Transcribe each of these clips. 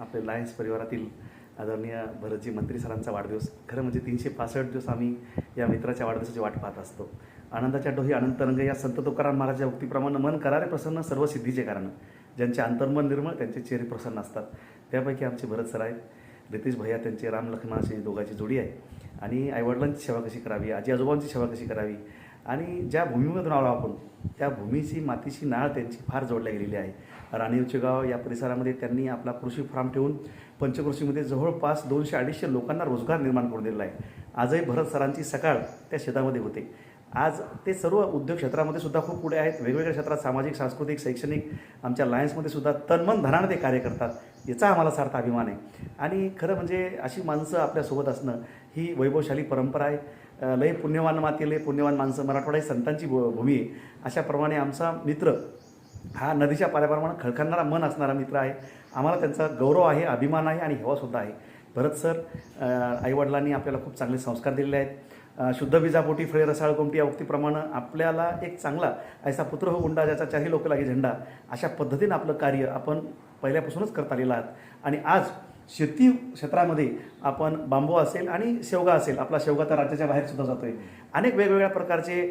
आपले लायन्स परिवारातील आदरणीय भरतजी मंत्री सरांचा वाढदिवस. खरं म्हणजे तीनशे पासष्ट दिवस आम्ही या मित्राच्या वाढदिवसाची वाट पाहत असतो. आनंदाच्या डोही अनंत रंग या संत तुकाराम महाराजच्या उक्तीप्रमाणे मन करारे प्रसन्न सर्व सिद्धीचे कारण. ज्यांचे अंतर्मन निर्मळ त्यांचे चेहरे प्रसन्न असतात. त्यापैकी आमचे भरत सर आहेत. रितेश भैया त्यांचे राम लक्ष्मण अशी दोघांची जोडी आहे. आणि आईवडिलांची सेवा कशी करावी? आजी आजोबांची सेवा कशी करावी? आणि ज्या भूमीमधून आलो आपण त्या भूमीची मातीची नाळ त्यांची फार जोडल्या गेलेली आहे. राणीवचे गाव या परिसरामध्ये त्यांनी आपला कृषी फार्म ठेवून पंचकृषीमध्ये जवळपास दोनशे अडीचशे लोकांना रोजगार निर्माण करून दिलेला आहे. आजही भरत सरांची सकाळ त्या शेतामध्ये होते. आज ते सर्व उद्योग क्षेत्रामध्ये सुद्धा खूप पुढे आहेत. वेगवेगळ्या क्षेत्रात सामाजिक सांस्कृतिक शैक्षणिक आमच्या लायन्समध्ये सुद्धा तनमन धनाने ते कार्य करतात. याचा आम्हाला सार्थ अभिमान आहे. आणि खरं म्हणजे अशी माणसं आपल्यासोबत असणं ही वैभवशाली परंपरा आहे. लय पुण्यवान माती लय पुण्यवान माणसं मराठवाडा ही संतांची भू- भूमी आहे. अशाप्रमाणे आमचा मित्र हा नदीच्या पाण्याप्रमाणे खळखळणारा मन असणारा मित्र आहे. आम्हाला त्यांचा गौरव आहे अभिमान आहे आणि हेवासुद्धा आहे. भरत सर आईवडिलांनी आपल्याला खूप चांगले संस्कार दिलेले आहेत. शुद्ध बीजापोटी फळे रसाळ कोमटी या उक्तीप्रमाणे आपल्याला एक चांगला ऐसा पुत्र हो गुंडा ज्याचा चारही लोक लागे झेंडा अशा पद्धतीनं आपलं कार्य आपण पहिल्यापासूनच करता आलेलं आहात. आणि आज शेती क्षेत्रामध्ये आपण बांबू असेल आणि शेवगा असेल आपला शेवगा तर राज्याच्या बाहेर सुद्धा आहे अनेक वेगवेगळ्या प्रकारचे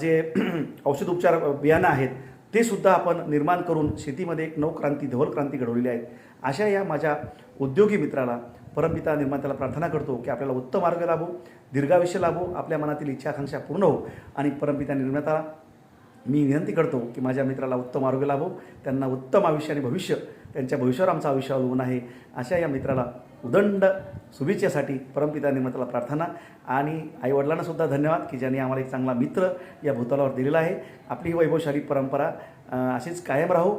जे औषध उपचार बियाणं आहेत ते सुद्धा आपण निर्माण करून शेतीमध्ये एक नवक्रांती धवल क्रांती घडवलेली आहे अशा या माझ्या उद्योगी मित्राला परमपिता निर्मात्याला प्रार्थना करतो की आपल्याला उत्तम आरोग्य लाभो दीर्घायुष्य लाभो आपल्या मनातील इच्छा आकांक्षा पूर्ण हो. आणि परमपिता निर्माता मी विनंती करतो की माझ्या मित्राला उत्तम आरोग्य लाभो त्यांना उत्तम आयुष्य आणि भविष्य त्यांच्या भविष्यावर आमचं आयुष्य अवलंबून आहे. अशा या मित्राला उदंड शुभेच्छेसाठी परमपिता निर्मात्याला प्रार्थना आणि आईवडिलांना सुद्धा धन्यवाद की ज्यांनी आम्हाला एक चांगला मित्र या भूतलावर दिलेला आहे. आपली ही वैभवशाली परंपरा अशीच कायम राहो.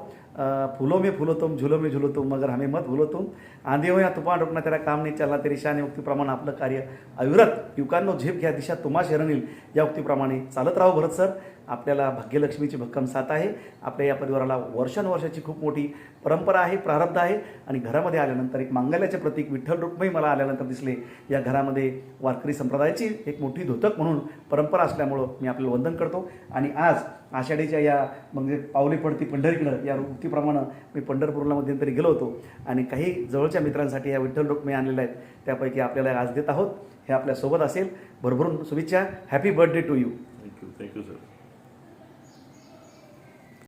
फूलों में फूलो तुम झुलो में झूलो तुम मगर हमें मत भूलो तुम। आंधी हो या तुफान रोखणं तेरा काम नाही चालला तरी शान या उक्तीप्रमाणे आपलं कार्य अविरत। युवकांनो झेप घ्या दिशा तुम्हा शरणील या उक्तीप्रमाणे चालत राहो भरत सर। आपल्याला भाग्यलक्ष्मीची भक्कम साथ आहे. आपल्या या परिवाराला वर्षानुवर्षाची खूप मोठी परंपरा आहे प्रारब्ध आहे. आणि घरामध्ये आल्यानंतर एक मांगल्याचे प्रतीक विठ्ठल रुक्मही मला आल्यानंतर दिसले. या घरामध्ये वारकरी संप्रदायाची एक मोठी धोतक म्हणून परंपरा असल्यामुळं मी आपल्याला वंदन करतो. आणि आज आषाढीच्या या म्हणजे पावली पडती पंढरीकडं या वृत्तीप्रमाणे मी पंढरपूरला मध्यंतरी गेलो होतो. आणि काही जवळच्या मित्रांसाठी या विठ्ठल रुक्मही आणलेल्या आहेत. त्यापैकी आपल्याला आज देत आहोत. हे आपल्यासोबत असेल. भरभरून शुभेच्छा. Happy birthday to you thank you thank you sir